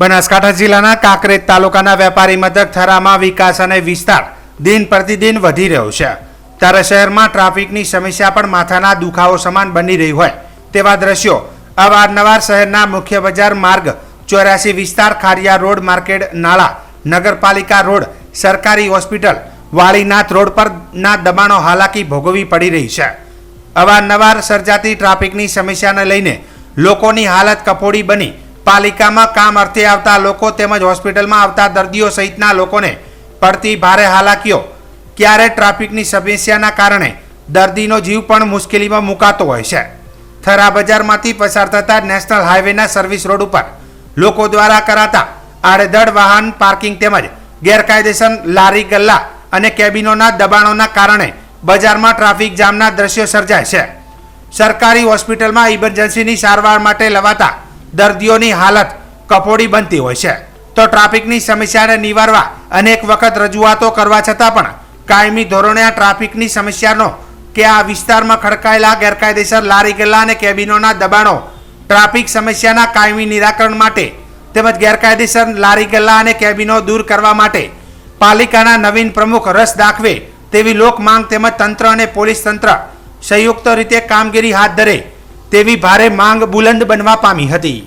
બનાસકાંઠા જિલ્લાના કાંકરેજ તાલુકાના વેપારી મથક થરામાં વિકાસ અને વિસ્તાર દિન પ્રતિદિન વધી રહ્યો છે. ત્યારે શહેરમાં ટ્રાફિકની સમસ્યા પણ માથાના દુખાવો સમાન બની રહી હોય તેવા દ્રશ્યો અવારનવાર શહેરના મુખ્ય બજાર માર્ગ ચોર્યાસી વિસ્તાર ખારિયા રોડ માર્કેટ નાળા નગરપાલિકા રોડ સરકારી હોસ્પિટલ વાળીનાથ રોડ પરના દબાણો હાલાકી ભોગવવી પડી રહી છે. અવારનવાર સર્જાતી ટ્રાફિકની સમસ્યાને લઈને લોકોની હાલત કફોડી બની પાલિકામાં કામ અર્થે આવતા લોકો તેમજ હોસ્પિટલમાં આવતા દર્દીઓ સહિતના લોકોને પડતી ભારે હાલાકીઓ. ક્યારે ટ્રાફિકની સમસ્યાના કારણે દર્દીનો જીવ પણ મુશ્કેલીમાં મુકાતો હોય છે. થરા બજારમાંથી પસાર થતા નેશનલ હાઈવેના સર્વિસ રોડ ઉપર લોકો દ્વારા કરાતા આડેધડ વાહન પાર્કિંગ તેમજ ગેરકાયદેસર લારી ગલ્લા અને કેબિનોના દબાણોના કારણે બજારમાં ટ્રાફિક જામના દ્રશ્યો સર્જાય છે. સરકારી હોસ્પિટલમાં ઇમરજન્સીની સારવાર માટે લવાતા દર્દીઓની હાલત કફોડી બનતી હોય છે. તો ટ્રાફિકની સમસ્યાને નિવારવા અનેક વખત રજૂઆતો કરવા છતાં પણ કાયમી ધોરણે આ ટ્રાફિકની સમસ્યાનો કે આ વિસ્તારમાં ખડકાયેલા ગેરકાયદેસર લારી ગલ્લા અને કેબિનોના દબાણો ટ્રાફિક સમસ્યાના કાયમી નિરાકરણ માટે તેમજ ગેરકાયદેસર લારી ગલ્લા અને કેબિનો દૂર કરવા માટે પાલિકાના નવીન પ્રમુખ રસ દાખવે તેવી લોક માંગ તેમજ તંત્ર અને પોલીસ તંત્ર સંયુક્ત રીતે કામગીરી હાથ ધરે તેવી ભારે માંગ બુલંદ બનવા પામી હતી.